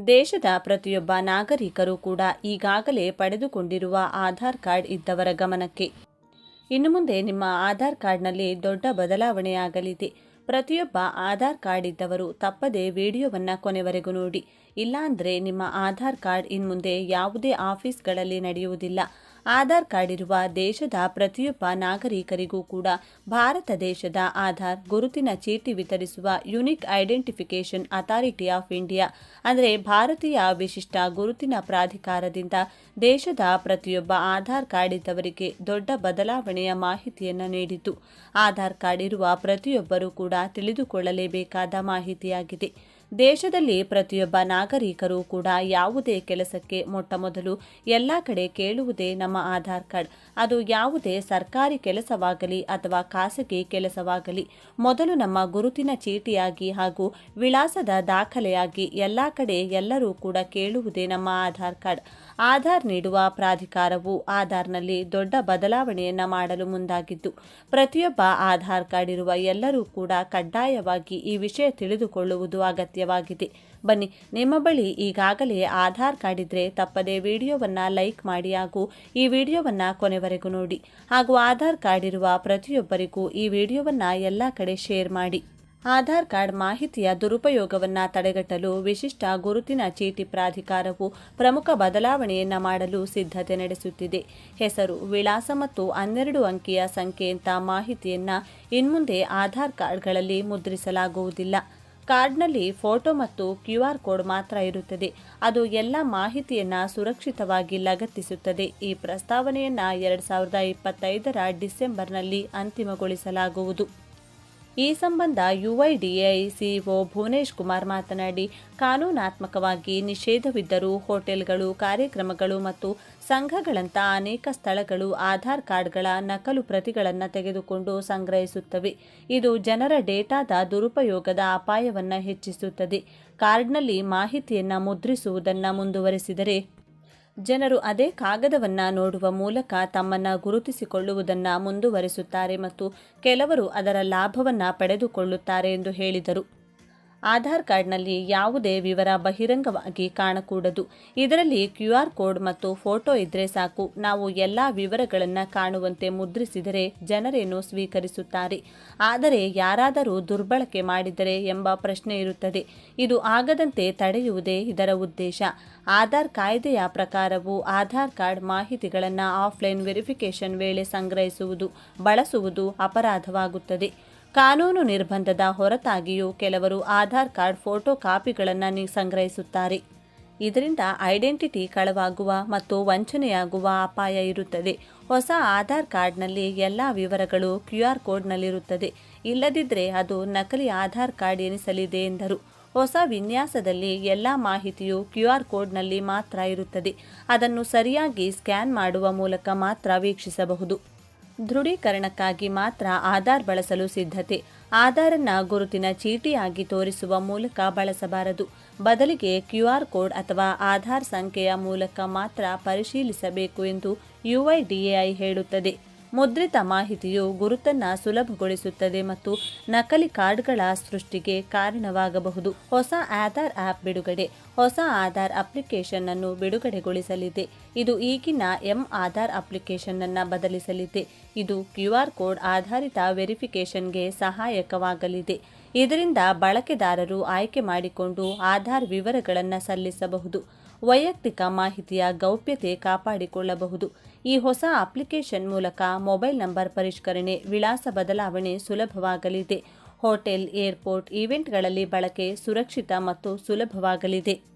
ದೇಶದ ಪ್ರತಿಯೊಬ್ಬ ನಾಗರಿಕರು ಕೂಡ ಈಗಾಗಲೇ ಪಡೆದುಕೊಂಡಿರುವ ಆಧಾರ್ ಕಾರ್ಡ್ ಇದ್ದವರ ಗಮನಕ್ಕೆ. ಇನ್ನು ಮುಂದೆ ನಿಮ್ಮ ಆಧಾರ್ ಕಾರ್ಡ್ನಲ್ಲಿ ದೊಡ್ಡ ಬದಲಾವಣೆಯಾಗಲಿದೆ. ಪ್ರತಿಯೊಬ್ಬ ಆಧಾರ್ ಕಾರ್ಡ್ ಇದ್ದವರು ತಪ್ಪದೆ ವಿಡಿಯೋವನ್ನು ಕೊನೆವರೆಗೂ ನೋಡಿ. ಇಲ್ಲಾಂದರೆ ನಿಮ್ಮ ಆಧಾರ್ ಕಾರ್ಡ್ ಇನ್ಮುಂದೆ ಯಾವುದೇ ಆಫೀಸ್ಗಳಲ್ಲಿ ನಡೆಯುವುದಿಲ್ಲ. ಆಧಾರ್ ಕಾರ್ಡ್ ಇರುವ ದೇಶದ ಪ್ರತಿಯೊಬ್ಬ ನಾಗರಿಕರಿಗೂ ಕೂಡ ಭಾರತ ದೇಶದ ಆಧಾರ್, ಗುರುತಿನ ಚೀಟಿ ವಿತರಿಸುವ Unique Identification Authority of India, ಅಂದರೆ ಭಾರತೀಯ ವಿಶಿಷ್ಟ ಗುರುತಿನ ಪ್ರಾಧಿಕಾರದಿಂದ ದೇಶದ ಪ್ರತಿಯೊಬ್ಬ ಆಧಾರ್ ಕಾರ್ಡ್ ಇದ್ದವರಿಗೆ ದೊಡ್ಡ ಬದಲಾವಣೆಯ ಮಾಹಿತಿಯನ್ನು ನೀಡಿತು ಆಧಾರ್ ಕಾರ್ಡ್ ಇರುವ ಪ್ರತಿಯೊಬ್ಬರೂ ಕೂಡ ತಿಳಿದುಕೊಳ್ಳಲೇಬೇಕಾದ ಮಾಹಿತಿಯಾಗಿದೆ. ದೇಶದಲ್ಲಿ ಪ್ರತಿಯೊಬ್ಬ ನಾಗರಿಕರು ಕೂಡ ಯಾವುದೇ ಕೆಲಸಕ್ಕೆ ಮೊಟ್ಟಮೊದಲು ಎಲ್ಲ ಕಡೆ ಕೇಳುವುದೇ ನಮ್ಮ ಆಧಾರ್ ಕಾರ್ಡ್. ಅದು ಯಾವುದೇ ಸರ್ಕಾರಿ ಕೆಲಸವಾಗಲಿ ಅಥವಾ ಖಾಸಗಿ ಕೆಲಸವಾಗಲಿ, ಮೊದಲು ನಮ್ಮ ಗುರುತಿನ ಚೀಟಿಯಾಗಿ ಹಾಗೂ ವಿಳಾಸದ ದಾಖಲೆಯಾಗಿ ಎಲ್ಲ ಕಡೆ ಎಲ್ಲರೂ ಕೂಡ ಕೇಳುವುದೇ ನಮ್ಮ ಆಧಾರ್ ಕಾರ್ಡ್. ಆಧಾರ್ ನೀಡುವ ಪ್ರಾಧಿಕಾರವು ಆಧಾರ್ನಲ್ಲಿ ದೊಡ್ಡ ಬದಲಾವಣೆಯನ್ನು ಮಾಡಲು ಮುಂದಾಗಿದ್ದು, ಪ್ರತಿಯೊಬ್ಬ ಆಧಾರ್ ಕಾರ್ಡ್ ಇರುವ ಎಲ್ಲರೂ ಕೂಡ ಕಡ್ಡಾಯವಾಗಿ ಈ ವಿಷಯ ತಿಳಿದುಕೊಳ್ಳುವುದು ಅಗತ್ಯವಾಗಿದೆ ಬನ್ನಿ, ನಿಮ್ಮ ಬಳಿ ಈಗಾಗಲೇ ಆಧಾರ್ ಕಾರ್ಡ್ ಇದ್ರೆ ತಪ್ಪದೆ ವಿಡಿಯೋವನ್ನು ಲೈಕ್ ಮಾಡಿ ಹಾಗೂ ಈ ವಿಡಿಯೋವನ್ನು ಕೊನೆವರೆಗೂ ನೋಡಿ. ಹಾಗೂ ಆಧಾರ್ ಕಾರ್ಡ್ ಇರುವ ಪ್ರತಿಯೊಬ್ಬರಿಗೂ ಈ ವಿಡಿಯೋವನ್ನು ಎಲ್ಲ ಕಡೆ ಶೇರ್ ಮಾಡಿ. ಆಧಾರ್ ಕಾರ್ಡ್ ಮಾಹಿತಿಯ ದುರುಪಯೋಗವನ್ನು ತಡೆಗಟ್ಟಲು ವಿಶಿಷ್ಟ ಗುರುತಿನ ಚೀಟಿ ಪ್ರಾಧಿಕಾರವು ಪ್ರಮುಖ ಬದಲಾವಣೆಯನ್ನು ಮಾಡಲು ಸಿದ್ಧತೆ ನಡೆಸುತ್ತಿದೆ. ಹೆಸರು, ವಿಳಾಸ ಮತ್ತು ಹನ್ನೆರಡು ಅಂಕಿಯ ಸಂಖ್ಯೆಯಂಥ ಮಾಹಿತಿಯನ್ನ ಇನ್ಮುಂದೆ ಆಧಾರ್ ಕಾರ್ಡ್ಗಳಲ್ಲಿ ಮುದ್ರಿಸಲಾಗುವುದಿಲ್ಲ. ಕಾರ್ಡ್ನಲ್ಲಿ ಫೋಟೋ ಮತ್ತು ಕ್ಯೂ ಆರ್ ಕೋಡ್ ಮಾತ್ರ ಇರುತ್ತದೆ. ಅದು ಎಲ್ಲ ಮಾಹಿತಿಯನ್ನು ಸುರಕ್ಷಿತವಾಗಿ ಲಗತ್ತಿಸುತ್ತದೆ. ಈ ಪ್ರಸ್ತಾವನೆಯನ್ನು ಎರಡು ಸಾವಿರದ ಇಪ್ಪತ್ತೈದರ ಡಿಸೆಂಬರ್ನಲ್ಲಿ ಅಂತಿಮಗೊಳಿಸಲಾಗುವುದು. ಈ ಸಂಬಂಧ ಯುಐಡಿಐ ಸಿಇಒ ಭುವನೇಶ್ ಕುಮಾರ್ ಮಾತನಾಡಿ, ಕಾನೂನಾತ್ಮಕವಾಗಿ ನಿಷೇಧವಿದ್ದರೂ ಹೋಟೆಲ್ಗಳು, ಕಾರ್ಯಕ್ರಮಗಳು ಮತ್ತು ಸಂಘಗಳಂತಹ ಅನೇಕ ಸ್ಥಳಗಳು ಆಧಾರ್ ಕಾರ್ಡ್ಗಳ ನಕಲು ಪ್ರತಿಗಳನ್ನು ತೆಗೆದುಕೊಂಡು ಸಂಗ್ರಹಿಸುತ್ತವೆ. ಇದು ಜನರ ಡೇಟಾದ ದುರುಪಯೋಗದ ಅಪಾಯವನ್ನು ಹೆಚ್ಚಿಸುತ್ತದೆ. ಕಾರ್ಡ್ನಲ್ಲಿ ಮಾಹಿತಿಯನ್ನು ಮುದ್ರಿಸುವುದನ್ನು ಮುಂದುವರೆಸಿದರೆ ಜನರು ಅದೇ ಕಾಗದವನ್ನ ನೋಡುವ ಮೂಲಕ ತಮ್ಮನ್ನ ಗುರುತಿಸಿಕೊಳ್ಳುವುದನ್ನು ಮುಂದುವರಿಸುತ್ತಾರೆ ಮತ್ತು ಕೆಲವರು ಅದರ ಲಾಭವನ್ನ ಪಡೆದುಕೊಳ್ಳುತ್ತಾರೆ ಎಂದು ಹೇಳಿದರು. ಆಧಾರ್ ಕಾರ್ಡ್ನಲ್ಲಿ ಯಾವುದೇ ವಿವರ ಬಹಿರಂಗವಾಗಿ ಕಾಣಕೂಡದು. ಇದರಲ್ಲಿ ಕ್ಯೂ ಆರ್ ಕೋಡ್ ಮತ್ತು ಫೋಟೋ ಇದ್ರೆ ಸಾಕು. ನಾವು ಎಲ್ಲ ವಿವರಗಳನ್ನು ಕಾಣುವಂತೆ ಮುದ್ರಿಸಿದರೆ ಜನರೇನು ಸ್ವೀಕರಿಸುತ್ತಾರೆ. ಆದರೆ ಯಾರಾದರೂ ದುರ್ಬಳಕೆ ಮಾಡಿದರೆ ಎಂಬ ಪ್ರಶ್ನೆ ಇರುತ್ತದೆ. ಇದು ಆಗದಂತೆ ತಡೆಯುವುದೇ ಇದರ ಉದ್ದೇಶ. ಆಧಾರ್ ಕಾಯ್ದೆಯ ಪ್ರಕಾರವು ಆಧಾರ್ ಕಾರ್ಡ್ ಮಾಹಿತಿಗಳನ್ನು ಆಫ್ಲೈನ್ ವೆರಿಫಿಕೇಷನ್ ವೇಳೆ ಸಂಗ್ರಹಿಸುವುದು, ಬಳಸುವುದು ಅಪರಾಧವಾಗುತ್ತದೆ. ಕಾನೂನು ನಿರ್ಬಂಧದ ಹೊರತಾಗಿಯೂ ಕೆಲವರು ಆಧಾರ್ ಕಾರ್ಡ್ ಫೋಟೋ ಕಾಪಿಗಳನ್ನು ಸಂಗ್ರಹಿಸುತ್ತಾರೆ. ಇದರಿಂದ ಐಡೆಂಟಿಟಿ ಕಳವಾಗುವ ಮತ್ತು ವಂಚನೆಯಾಗುವ ಅಪಾಯ ಇರುತ್ತದೆ. ಹೊಸ ಆಧಾರ್ ಕಾರ್ಡ್ನಲ್ಲಿ ಎಲ್ಲ ವಿವರಗಳು ಕ್ಯೂ ಆರ್ ಕೋಡ್ನಲ್ಲಿರುತ್ತದೆ. ಇಲ್ಲದಿದ್ದರೆ ಅದು ನಕಲಿ ಆಧಾರ್ ಕಾರ್ಡ್ ಎನಿಸಲಿದೆ ಎಂದರು. ಹೊಸ ವಿನ್ಯಾಸದಲ್ಲಿ ಎಲ್ಲ ಮಾಹಿತಿಯು ಕ್ಯೂ ಆರ್ ಕೋಡ್ನಲ್ಲಿ ಮಾತ್ರ ಇರುತ್ತದೆ. ಅದನ್ನು ಸರಿಯಾಗಿ ಸ್ಕ್ಯಾನ್ ಮಾಡುವ ಮೂಲಕ ಮಾತ್ರ ವೀಕ್ಷಿಸಬಹುದು. ದೃಢೀಕರಣಕ್ಕಾಗಿ ಮಾತ್ರ ಆಧಾರ್ ಬಳಸಲು ಸಿದ್ಧತೆ. ಆಧಾರನ್ನ ಗುರುತಿನ ಚೀಟಿಯಾಗಿ ತೋರಿಸುವ ಮೂಲಕ ಬಳಸಬಾರದು. ಬದಲಿಗೆ ಕ್ಯೂ ಆರ್ ಕೋಡ್ ಅಥವಾ ಆಧಾರ್ ಸಂಖ್ಯೆಯ ಮೂಲಕ ಮಾತ್ರ ಪರಿಶೀಲಿಸಬೇಕು ಎಂದು ಯುಐಡಿಎಐ ಹೇಳುತ್ತದೆ. ಮುದ್ರಿತ ಮಾಹಿತಿಯು ಗುರುತನ್ನ ಸುಲಭಗೊಳಿಸುತ್ತದೆ ಮತ್ತು ನಕಲಿ ಕಾರ್ಡ್ಗಳ ಸೃಷ್ಟಿಗೆ ಕಾರಣವಾಗಬಹುದು. ಹೊಸ ಆಧಾರ್ ಆಪ್ ಬಿಡುಗಡೆ. ಹೊಸ ಆಧಾರ್ ಅಪ್ಲಿಕೇಶನ್ ಅನ್ನು ಬಿಡುಗಡೆಗೊಳಿಸಲಿದೆ. ಇದು ಈಗಿನ ಎಂ ಆಧಾರ್ ಅಪ್ಲಿಕೇಶನ್ ಅನ್ನು ಬದಲಿಸಲಿದೆ. ಇದು ಕ್ಯೂ ಆರ್ ಕೋಡ್ ಆಧಾರಿತ ವೆರಿಫಿಕೇಷನ್ಗೆ ಸಹಾಯಕವಾಗಲಿದೆ. ಇದರಿಂದ ಬಳಕೆದಾರರು ಆಯ್ಕೆ ಮಾಡಿಕೊಂಡು ಆಧಾರ್ ವಿವರಗಳನ್ನು ಸಲ್ಲಿಸಬಹುದು. ವೈಯಕ್ತಿಕ ಮಾಹಿತಿಯ ಗೌಪ್ಯತೆ ಕಾಪಾಡಿಕೊಳ್ಳಬಹುದು. ಈ ಹೊಸ ಅಪ್ಲಿಕೇಶನ್ ಮೂಲಕ ಮೊಬೈಲ್ ನಂಬರ್ ಪರಿಷ್ಕರಣೆ, ವಿಳಾಸ ಬದಲಾವಣೆ ಸುಲಭವಾಗಲಿದೆ. ಹೋಟೆಲ್, ಏರ್ಪೋರ್ಟ್, ಈವೆಂಟ್ಗಳಲ್ಲಿ ಬಳಕೆ ಸುರಕ್ಷಿತ ಮತ್ತು ಸುಲಭವಾಗಲಿದೆ.